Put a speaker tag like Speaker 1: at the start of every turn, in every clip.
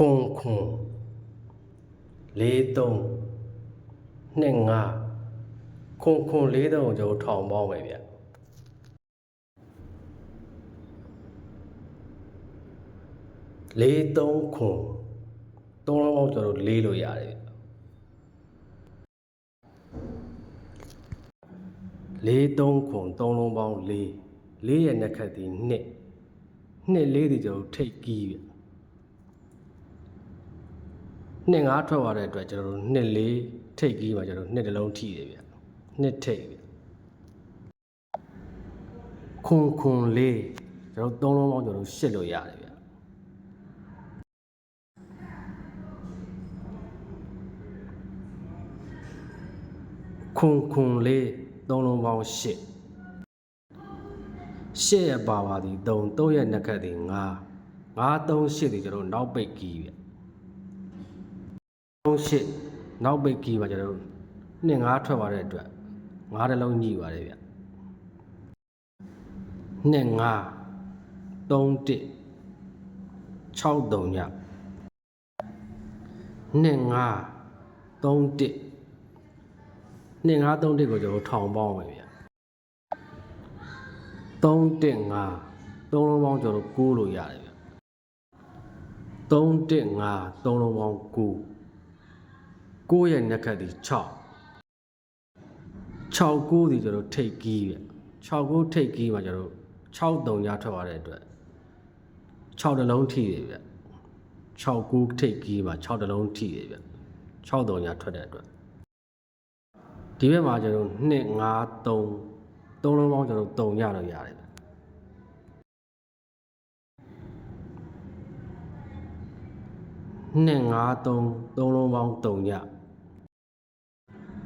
Speaker 1: ခွန်ခွန်လေးသုံးနှစ်ငါခွန်ခွန်လေးသုံးကျွန်တော်ထောင်ပေါင်းမယ်ဗျလေးသုံးခွန်သုံးလုံးပေါင်းကျွန်တော်လေးလို့ရတယ်လေးသုံးခွန်သုံးလုံးပေါင်းလေးလေးရဲ့နှက်ခတ်သည်နှစ်နှစ်လေးဒီကျွန်တော်ထိတ်ကြီးဗျ နှစ်ငါးထွက်သွားတဲ့အတွက်ကျွန်တော်တို့နှစ်လေးထိတ်ကြီးမှာကျွန်တော်တို့နှစ်တစ်လုံးထိတယ်ဗျနှစ်ထိတ်ခွန်ခွန်လေးကျွန်တော်သုံးလုံးပေါင်းကျွန်တော်ရှစ်လို့ရတယ်ဗျခွန်ခွန်လေးသုံးလုံးပေါင်းရှစ်ရှစ်ရပါပါသည်၃၃ရနှက်ခတ်သည်၅၅၃ရှစ်သည်ကျွန်တော်နောက်ပိတ်ကြီးဗျ 08နောက်ပိတ်ကီမှာကျွန်တော်တို့25ထွက်သွားတဲ့အတွက်5တလုံးညှိပါတယ်ဗျ25 31 63ည25 31 2531ကိုကျွန်တော်ထောင်ပေါင်းမယ်ဗျ315 3လုံးပေါင်းကျွန်တော်ကိုးလို့ရတယ်ဗျ315 3လုံးပေါင်း9 6ရဲ့နက်ခတ်ဒီ6 69ဒီကျွန်တော်ထိတ်ကြီးပြ69ထိတ်ကြီးမှာကျွန်တော်63ညထွက်သွားတဲ့အတွက်6တလုံးထိတယ်ပြ69ထိတ်ကြီးမှာ6တလုံးထိတယ်ပြ63ညထွက်တဲ့အတွက်ဒီဘက်မှာကျွန်တော်2 5 3 3လုံးပေါင်းကျွန်တော်3ညတော့ရတယ်2 5 3 3လုံးပေါင်း3ည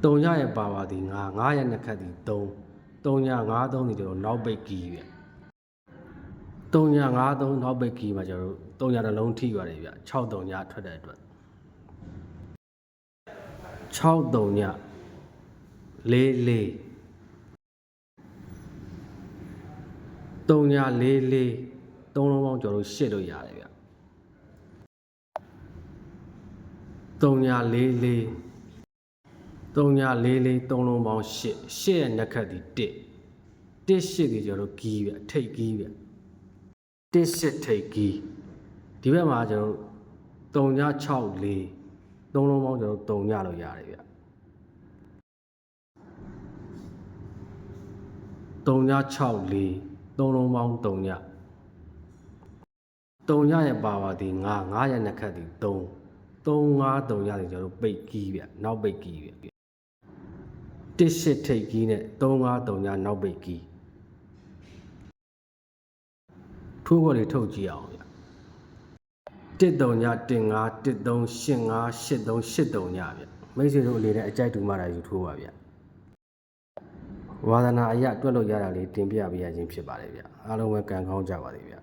Speaker 1: 3ညရဲ့ပါပါသည်9 9ရဲ့နှစ်ခတ်သည်3 3ည9 3သည်တော့နောက်ပိတ်ကီးပြ3ည9 3နောက်ပိတ်ကီးမှာကျွန်တော်တို့3ညနှလုံးထိပါတယ်ဗျ6 3ညထွက်တဲ့အတွက်6 3ညလေးလေး3ညလေးလေး3လုံးပေါင်းကျွန်တော်တို့ရှစ်လို့ရတယ်ဗျ3ညလေးလေး 3ည4 4 3လုံးပေါင်း8 8ရဲ့နှက်ခတ်ဒီ1 1 8ဒီကျွန်တော်တို့ကီးဗျထိတ်ကီးဗျ1 8ထိတ်ကီးဒီဘက်မှာကျွန်တော်3ည6 4 3လုံးပေါင်းကျွန်တော်3ညလို့ရတယ်ဗျ3ည6 4 3လုံးပေါင်း3ည3ညရဲ့ပါပါဒီ9 9ရဲ့နှက်ခတ်ဒီ3 3 5 3ရတယ်ကျွန်တော်တို့ပိတ်ကီးဗျနောက်ပိတ်ကီးဗျ တစ်ရှစ်ထိတ်ကီးနဲ့353ညနောက်ပိတ်ကီးထိုးပေါ်လေးထုတ်ကြည့်အောင်ဗျတစ်တုံညတင်5 13 85 83 83ညဗျမိတ်ဆွေတို့အနေနဲ့အကြိုက်တူမှတာယူထိုးပါဗျဝါသနာအရတွက်လို့ရတာလေးတင်ပြပေးရခြင်းဖြစ်ပါတယ်ဗျအားလုံးပဲကံကောင်းကြပါစေဗျ